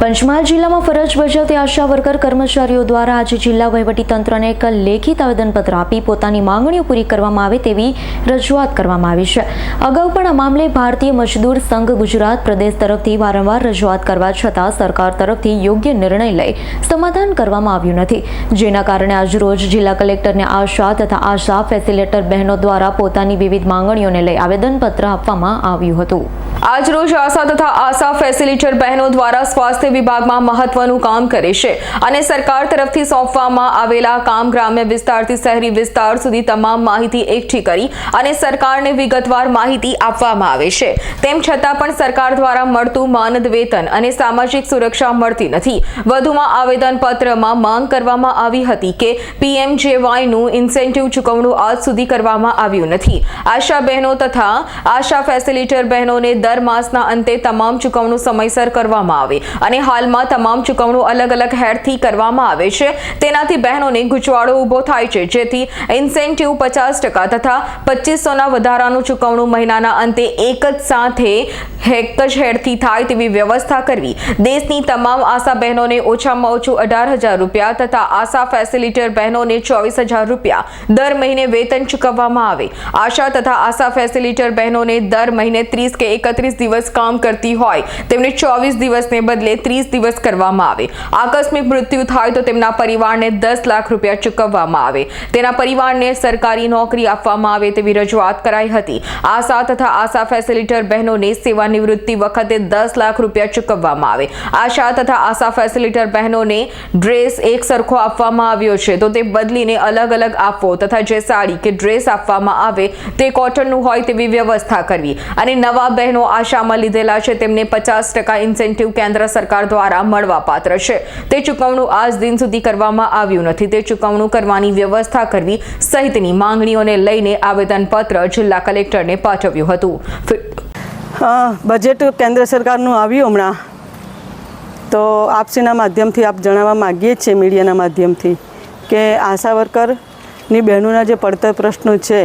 પંચમહાલ જિલ્લામાં ફરજ બજાવતી આશા વર્કર કર્મચારીઓ દ્વારા આજે જિલ્લા વહીવટીતંત્રને એક લેખિત આવેદનપત્ર આપી પોતાની માંગણીઓ પૂરી કરવામાં આવે તેવી રજૂઆત કરવામાં આવી છે. અગાઉ પણ આ મામલે ભારતીય મજદૂર સંઘ ગુજરાત પ્રદેશ તરફથી વારંવાર રજૂઆત કરવા છતાં સરકાર તરફથી યોગ્ય નિર્ણય લઈ સમાધાન કરવામાં આવ્યું નથી. જેના કારણે આજરોજ જિલ્લા કલેક્ટરને આશા તથા આશા ફેસિલેટર બહેનો દ્વારા પોતાની વિવિધ માંગણીઓને લઈ આવેદનપત્ર આપવામાં આવ્યું હતું. આજરોજ આશા તથા આશા ફેસિલિટર બહેનો દ્વારા સ્વાસ્થ્ય વિભાગમાં મહત્વનું કામ કરે છે અને સરકાર તરફથી સોંપવામાં આવેલા કામ ગ્રામ્ય વિસ્તારથી શહેરી વિસ્તાર સુધી તમામ માહિતી એકઠી કરી અને સરકારને વિગતવાર માહિતી આપવામાં આવે છે. તેમ છતાં પણ સરકાર દ્વારા મળતું માનદ વેતન અને સામાજિક સુરક્ષા મળતી નથી. વધુમાં આવેદનપત્રમાં માંગ કરવામાં આવી હતી કે પીએમજેવાયનું ઇન્સેન્ટિવ ચૂકવણું આજ સુધી કરવામાં આવ્યું નથી. આશા બહેનો તથા આશા ફેસિલિટર બહેનોને દર માસના અંતે તમામ ચૂકવણું સમયસર કરવામાં આવે અને હાલમાં તમામ ચૂકવણું અલગ અલગ હેડથી કરવામાં આવે છે. તેનાથી બહેનોને ગૂંચવાડો ઊભો થાય છે. જેથી ઇન્સેન્ટિવ પચાસ ટકા તથા પચીસોના વધારાનું ચૂકવણું મહિનાના અંતે એક જ સાથે એક જ હેડથી થાય તેવી વ્યવસ્થા કરવી. દેશની તમામ આશા બહેનોને ઓછામાં ઓછું અઢાર હજાર રૂપિયા તથા આશા ફેસિલિટર બહેનોને ચોવીસ હજાર રૂપિયા દર મહિને વેતન ચૂકવવામાં આવે. આશા તથા આશા ફેસિલિટર બહેનોને દર મહિને ત્રીસ કે એકત્રીસ દિવસ કામ કરતી હોય, તેમને ચોવીસ દિવસને બદલે ત્રીસ દિવસ કરવામાં આવે. આકસ્મિક મૃત્યુ થાય તો તેમના પરિવારને દસ લાખ રૂપિયા ચૂકવવામાં આવે. તેના પરિવારને સરકારી નોકરી આપવામાં આવે તેવી રજૂઆત કરાઈ હતી. આશા તથા આશા ફેસિલિટર બહેનોને સેવાનિવૃત્તિ વખતે દસ લાખ રૂપિયા ચૂકવવામાં આવે. આશા તથા આશા ફેસિલિટર બહેનોને ડ્રેસ એક સરખો આપવામાં આવ્યો છે, તો તે બદલીને અલગ અલગ આપવો તથા જે સાડી કે ડ્રેસ આપવામાં આવે તે કોટનનું હોય તેવી વ્યવસ્થા કરવી. અને નવા બહેનો આશામાં લીધેલા છે. તેમને પચાસ ટકા ઇન્સેન્ટિવ કેન્દ્ર સરકાર દ્વારા મળવા પાત્ર છે. તે ચૂકવણું આજ દિન સુધી કરવામાં આવ્યું નથી. તે ચૂકવણું કરવાની વ્યવસ્થા કરવી સહિતની માંગણીઓને લઈને આવેદનપત્ર જિલ્લા કલેક્ટરને પાઠવ્યું હતું. બજેટ કેન્દ્ર સરકારનું આવ્યું હમણાં. તો આપસીના માધ્યમથી આપ જણાવવા માગીએ છીએ મીડિયાના માધ્યમથી કે આશા વર્કરની બહેનોના જે પડતર પ્રશ્નો છે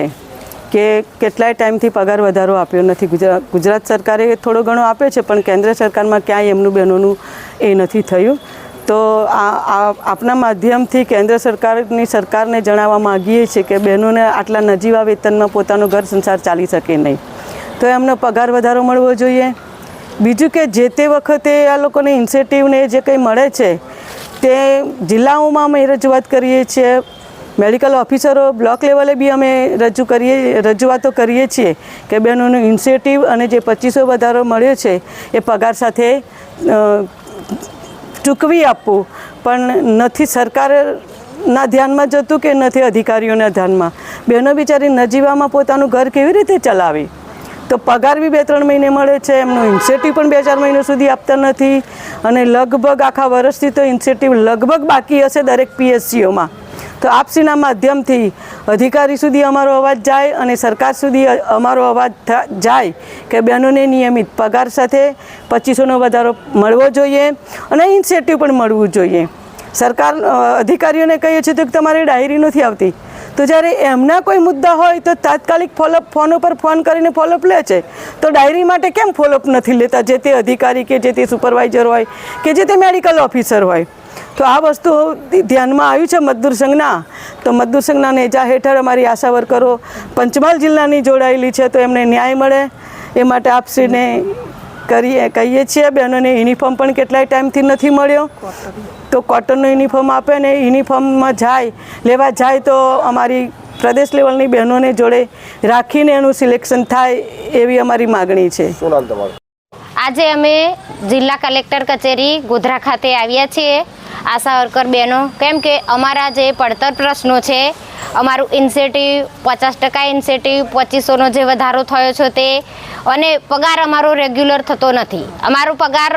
કે કેટલાય ટાઈમથી પગાર વધારો આપ્યો નથી. ગુજરાત ગુજરાત સરકારે થોડો ઘણો આપ્યો છે, પણ કેન્દ્ર સરકારમાં ક્યાંય એમનું બહેનોનું એ નથી થયું. તો આ આપના માધ્યમથી કેન્દ્ર સરકારની સરકારને જણાવવા માગીએ છીએ કે બહેનોને આટલા નજીવા વેતનમાં પોતાનો ઘર સંસાર ચાલી શકે નહીં. તો એમનો પગાર વધારો મળવો જોઈએ. બીજું કે જે તે વખતે આ લોકોને ઇન્સેટિવને જે કંઈ મળે છે, તે જિલ્લાઓમાં અમે રજૂઆત કરીએ છીએ. મેડિકલ ઓફિસરો બ્લોક લેવલે બી અમે રજૂ કરીએ, રજૂઆતો કરીએ છીએ કે બહેનોનું ઇન્સેટિવ અને જે પચીસો વધારો મળ્યો છે એ પગાર સાથે ચૂકવી આપવું. પણ નથી સરકારના ધ્યાનમાં જતું કે નથી અધિકારીઓના ધ્યાનમાં? બહેનો બિચારી નજીવામાં પોતાનું ઘર કેવી રીતે ચલાવે? તો પગાર બી બે ત્રણ મહિને મળે છે, એમનો ઇન્સેટિવ પણ બે ચાર મહિના સુધી આપતા નથી. અને લગભગ આખા વર્ષથી તો ઇન્સેટિવ લગભગ બાકી હશે દરેક પીએસસીઓમાં. તો આપસીના માધ્યમથી અધિકારી સુધી અમારો અવાજ જાય અને સરકાર સુધી અમારો અવાજ જાય કે બહેનોને નિયમિત પગાર સાથે પચીસોનો વધારો મળવો જોઈએ અને ઇન્સેન્ટિવ પણ મળવું જોઈએ. સરકાર અધિકારીઓને કહીએ છીએ તો કે તમારી ડાયરી નથી આવતી. તો જ્યારે એમના કોઈ મુદ્દા હોય તો તાત્કાલિક ફોલોઅપ, ફોન ઉપર ફોન કરીને ફોલોઅપ લે છે. તો ડાયરી માટે કેમ ફોલોઅપ નથી લેતા? જે તે અધિકારી કે જે તે સુપરવાઇઝર હોય કે જે તે મેડિકલ ઓફિસર હોય. તો આ વસ્તુ ધ્યાનમાં આવ્યું છે મજદૂર સંઘના. તો મજદૂર સંઘના નેજા હેઠળ અમારી આશા વર્કરો પંચમહાલ જિલ્લાની જોડાયેલી છે, તો એમને ન્યાય મળે. એ માટે આપશ્રીને કરીએ, કહીએ છીએ, બહેનોને યુનિફોર્મ પણ કેટલાય ટાઈમથી નથી મળ્યો. તો કોટનનો યુનિફોર્મ આપે ને યુનિફોર્મમાં જાય, લેવા જાય તો અમારી પ્રદેશ લેવલની બહેનોને જોડે રાખીને એનું સિલેક્શન થાય એવી અમારી માગણી છે. આજે અમે જિલ્લા કલેક્ટર કચેરી ગોધરા ખાતે આવ્યા છીએ. આશા વર્કર બહેનો, કેમ કે અમારા જે પડતર પ્રશ્નો છે, અમારું ઇન્સેન્ટિવ પચાસ ટકા ઇન્સેન્ટિવ પચીસોનો જે વધારો થયો છે તે, અને પગાર અમારો રેગ્યુલર થતો નથી. અમારો પગાર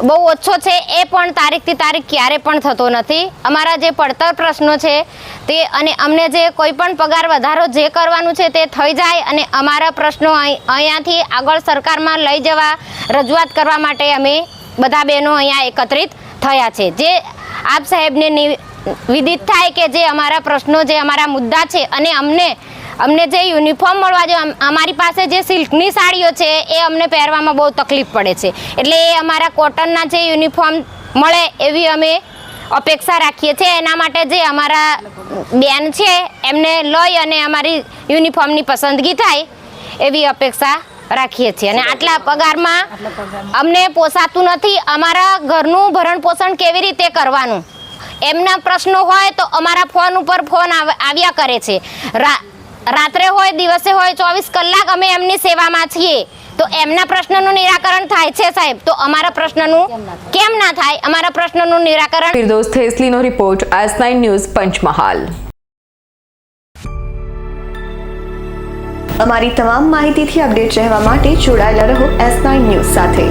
બહુ ઓછો છે, એ પણ તારીખથી તારીખ ક્યારે પણ થતો નથી. અમારા જે પડતર પ્રશ્નો છે, તે અને અમને જે કોઈ પણ પગાર વધારો જે કરવાનું છે તે થઈ જાય અને અમારા પ્રશ્નો અહીં- અહીંયાથી આગળ સરકારમાં લઈ જવા રજૂઆત કરવા માટે અમે બધા બહેનો અહીંયા એકત્રિત થયા છે. જે આપ સાહેબને વિદિત થાય કે જે અમારા પ્રશ્નો, જે અમારા મુદ્દા છે અને અમને અમને જે યુનિફોર્મ મળવા જોઈએ અમારી પાસે જે સિલ્કની સાડીઓ છે, એ અમને પહેરવામાં બહુ તકલીફ પડે છે. એટલે એ અમારા કોટનના જે યુનિફોર્મ મળે એવી અમે અપેક્ષા રાખીએ છીએ. એના માટે જે અમારા બેન છે, એમને લઈ અને અમારી યુનિફોર્મની પસંદગી થાય એવી અપેક્ષા રાખીએ છીએ. અને આટલા પગારમાં અમને પોસાતું નથી. અમારા ઘરનું ભરણ પોષણ કેવી રીતે કરવાનું? એમના પ્રશ્નો હોય તો અમારા ફોન ઉપર ફોન આવ- આવ્યા કરે છે. રાત્રે હોય દિવસે હોય ચોવીસ કલાક અમે એમની સેવામાં છીએ. તો એમના પ્રશ્નનું નિરાકરણ થાય છે સાહેબ. તો અમારા પ્રશ્નનું કેમ ના થાય? અમારા પ્રશ્નનું નિરાકરણ Firdos થેસલીનો report S nine news Panchmahal. અમારી તમામ માહિતીથી અપડેટ રહેવા માટે જોડાયેલા રહો એસ નાઇન ન્યૂઝ સાથે.